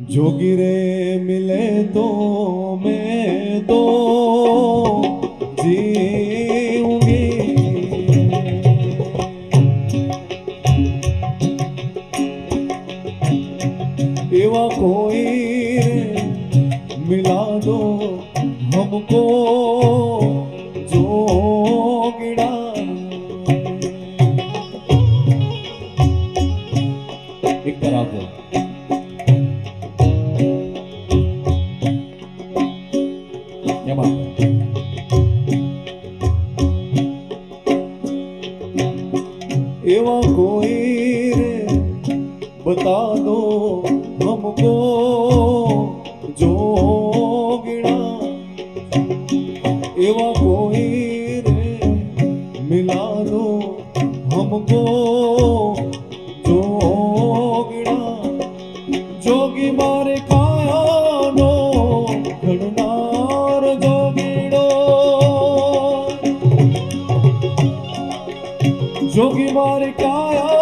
જોગીરે મિલે તો મેં તો જીવગી એવા કોઈ મિલા દો હમકો alma. જોગી મારે કાયાનો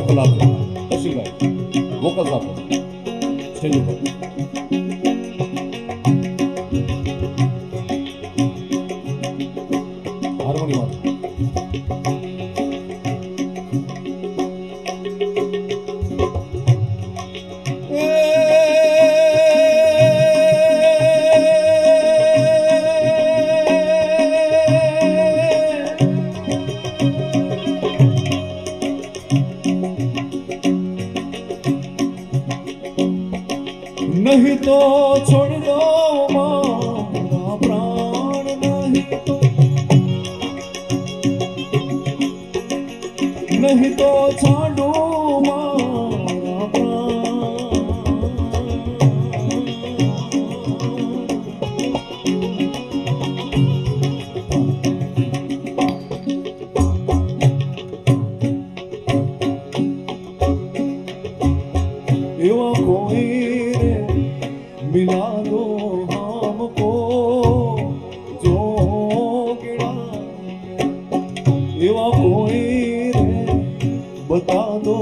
વોકલ આપો કશીભાઈ વોકલ્સ આપો સ્ટેજ ઉપર નહીં તો છોડી દો મારા પ્રાણ નહીં તો. નહીં તો છાડો મારા એવા કોઈ રે મિલા દો हमको જોગીણા એવા કોઈ રે બતા દો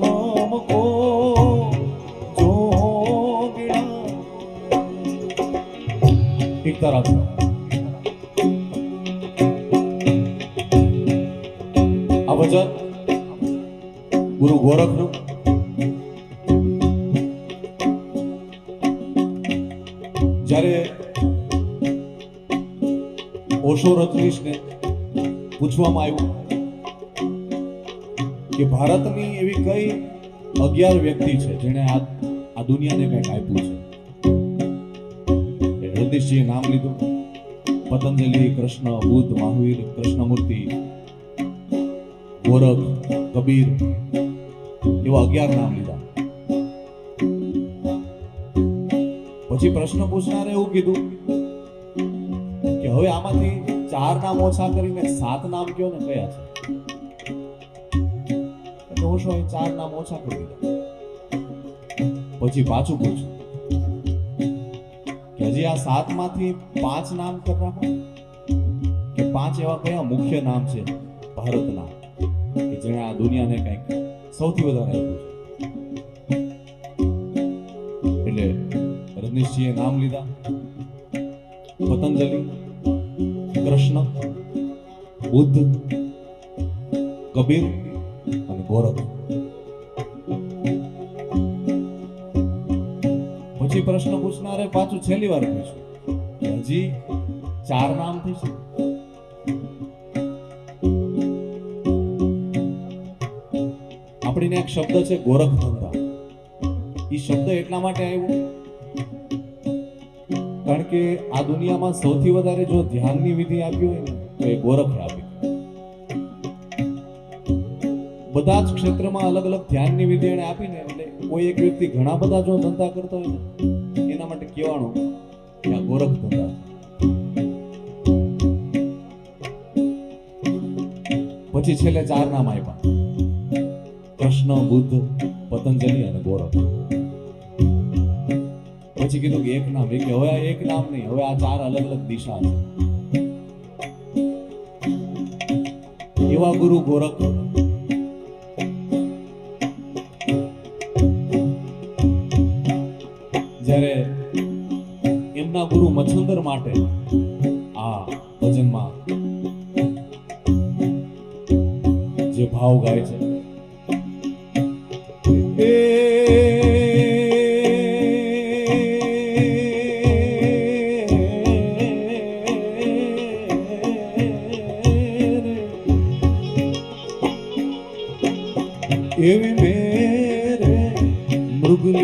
हमको જોગીણા એક તરફ આ વચન ગુરુ ગોરખનું જ્યારે ઓશો રજનીશને પૂછવામાં આવ્યું કે ભારતની એવી કઈ અગિયાર વ્યક્તિ છે જેણે આ આ દુનિયાને કંઈક આપ્યું છે? રજનીશજીએ નામ લીધું. પતંજલિ, કૃષ્ણ, બુદ્ધ, મહાવીર, કૃષ્ણમૂર્તિ, ગોરખ, કબીર એવા અગિયાર નામ પછી પ્રશ્ન પૂછનારે એવું કીધું કે હવે આમાંથી ચાર નામ ઓછા કરીને સાત નામ કયો ને કયા છે? ચાર નામ ઓછા કરી દીધા પછી પાછું પૂછ્યું કે હજી આ સાતમાંથી પાંચ નામ કરી કે પાંચ એવા કયા મુખ્ય નામ છે? ભારતના, કે જેણે આ દુનિયાને કંઈક સૌથી વધારે આપ્યું છે. રજનીશજીએ નામ લીધા. પતંજલિ, કૃષ્ણ, બુદ્ધ, કબીર અને ગોરખ. પછી પ્રશ્ન પૂછનારે પાછું છેલ્લી વાર પૂછ્યું. હજી ચાર નામ થઈ છે આપણીને એક શબ્દ છે ગોરખ ધંધા એ શબ્દ એટલા માટે આવ્યો કારણ કે આ દુનિયામાં સૌથી વધારે જો ધ્યાનની વિધિ આપી હોય ને, તો એ ગોરખ આપી. બધા જ ક્ષેત્રમાં અલગ અલગ ધ્યાનની વિધિ એને આપીને, એટલે કોઈ એક વ્યક્તિ ઘણા બધા જો ધંધા કરતો હોય ને, એના માટે કહેવાનું કે આ ગોરખ ધંધા પછી છેલ્લે ચાર નામ આપ્યા. કૃષ્ણ, બુદ્ધ, પતંજલિ અને ગોરખ. પછી કીધું કે એક નામ એટલે હવે એક નામ નહીં, હવે આ ચાર અલગ અલગ દિશા છે. એવા ગુરુ ગોરખ જ્યારે એમના ગુરુ મચ્છુંદર માટે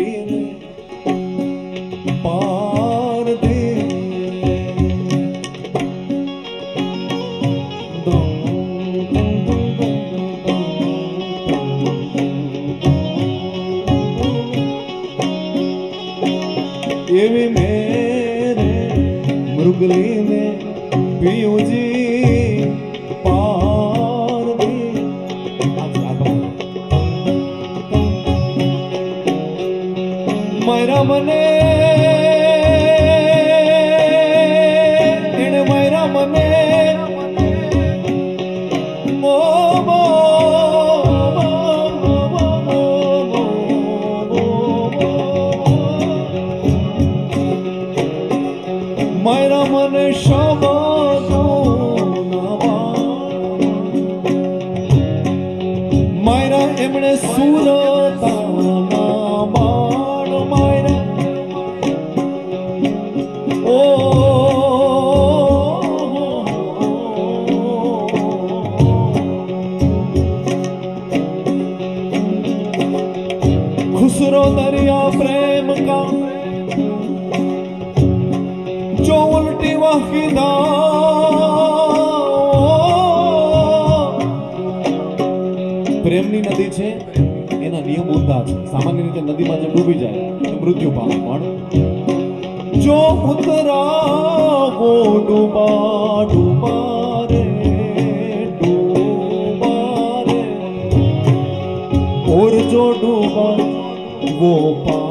പേര് പാ গোপা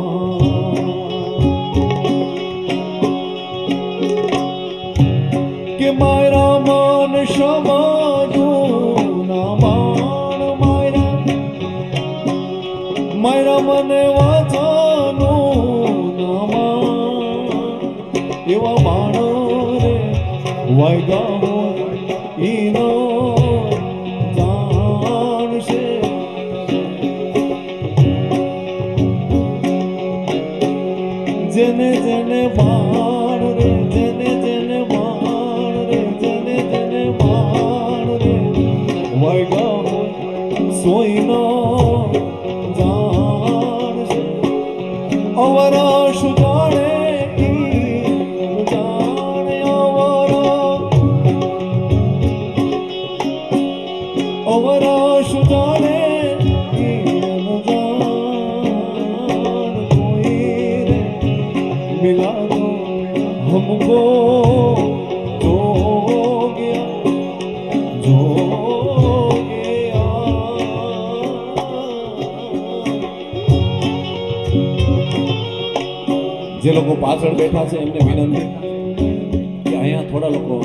মা પાછળ બેઠા છે એમને વિનંતી કે અહીંયા થોડા લોકો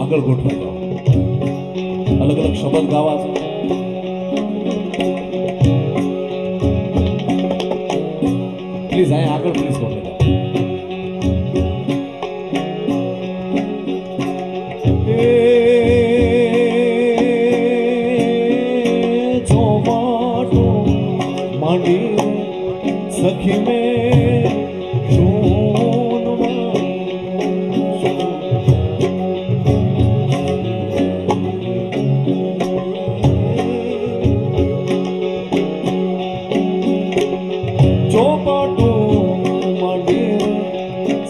આગળ ગોઠવાઈ જાઓ અલગ અલગ શબ્દ ગાવા છે. પ્લીઝ અહીંયા આગળ પ્લીઝ ગોઠવાઈ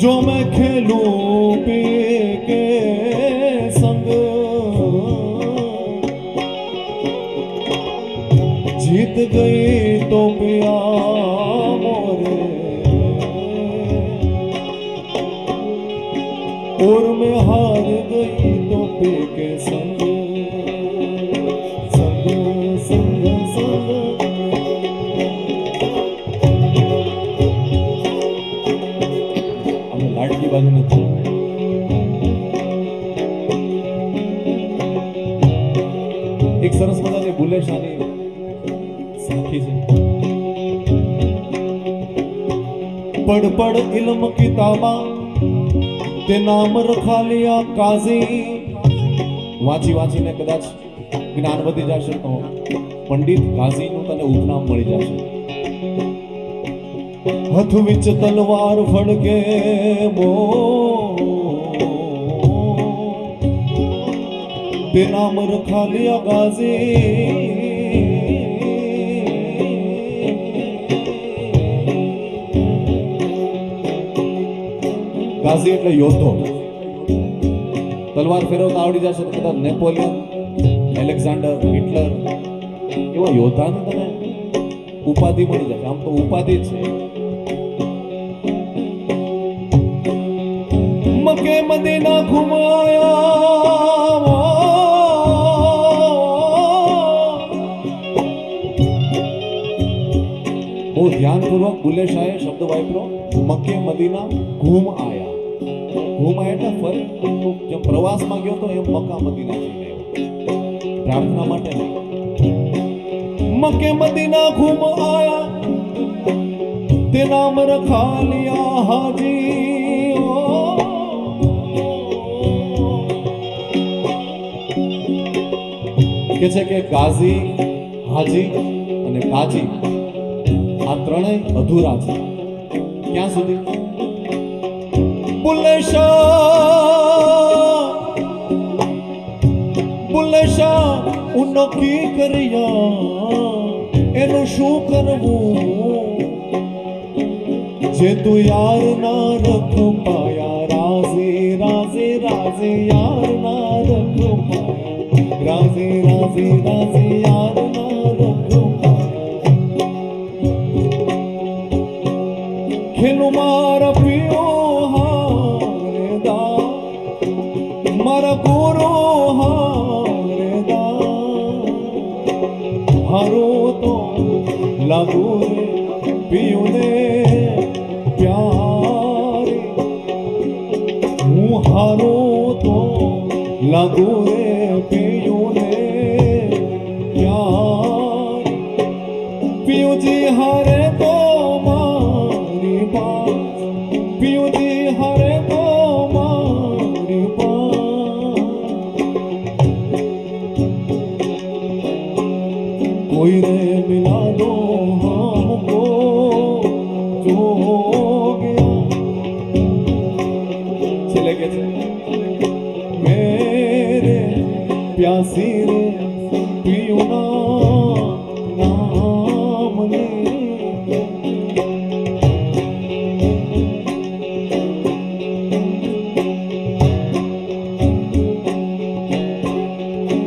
जो मैं खेलूं पिए के संग जीत गई तो पिया मोरे और मैं हार गई तो पे के संग संग બાજુ નથી. એક સરસ મજાની બુલે શાની સાખી છે. પડ પડ ઇલમ કિતાબા, તે નામ રખા કાઝી. વાંચી વાંચીને કદાચ જ્ઞાન વધી જશે તો પંડિત કાઝીનું તને ઉપનામ મળી જશે. હથ વિચ તલવાર ફડકે બો. તેના નામ રખા લિયા ગાઝી એટલે યોદ્ધો. તલવાર ફેરવતા આવડી જશે તો કદાચ નેપોલિયન, એલેક્ઝાન્ડર, હિટલર, એવા યોદ્ધાને તને ઉપાધિ મળી જશે. આમ તો ઉપાધિ છે. મકે મદીના ઘુમાયા બહુ ધ્યાનપૂર્વક બુલે શાહે શબ્દ વાપરો મકે મદીના ઘૂમ આયા ઘૂમ આયા એટલે ફરી જેમ પ્રવાસમાં ગયો તો એ મક્કા મદીના જઈને. પ્રાર્થના માટે મકે મદીના ઘૂમ આયા તે નામ રખા લિયા હાજી કે છે કે ગાઝી, હાજી અને કાજી આ ત્રણેય અધૂરા છે. ક્યાં સુધી? ઉનો કરિયા, એનું શું કરવું? જે તું યાર ના રખ, પાયા, રાઝે રાઝે રાઝે યાર. પાયા રાઝે રાઝે રાઝે યાર ના રખ પાયા ખેલું મારા પિયો હારે દા. મારા ગુરુ હારે દા. હારો તો લાગુ તો લાગુ રે પિયુજી હારે તો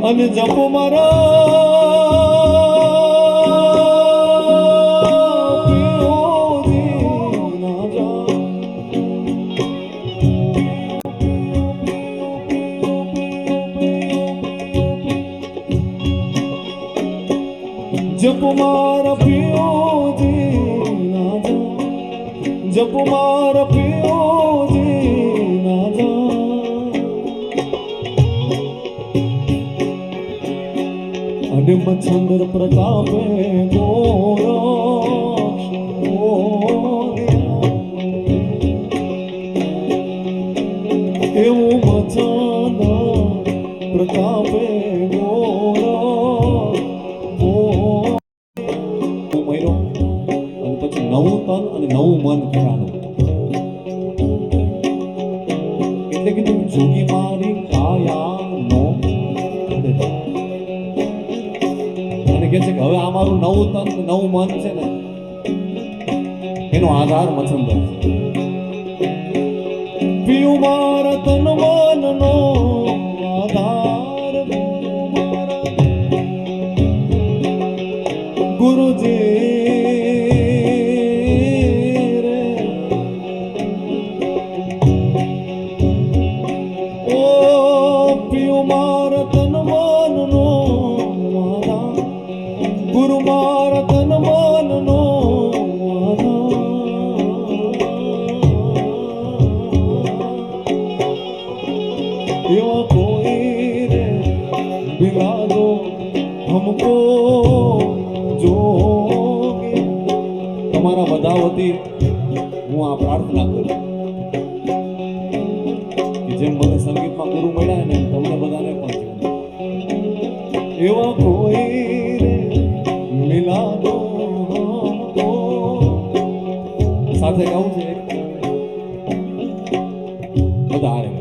અને જપો મારા પિયોજી ના જા જપ મારા પિયોજી ના જા જપ માર અને મચ્છંદર પ્રતાપે એવું મચ્છંદર પ્રતાપે પછી નવું તન અને નવું મન કરાનું અને કે છે કે હવે આ મારું નવું તન નવું મન છે ને, એનો આધાર મથંદર છે. પિયું મારા તન મનનો સંસ્થા વતી હું આ પ્રાર્થના કરું જેમ મને સંગીતમાં ગુરુ મળ્યા ને તમને બધાને પણ એવા કોઈ મિલાદો સાથે ગાવું છે બધા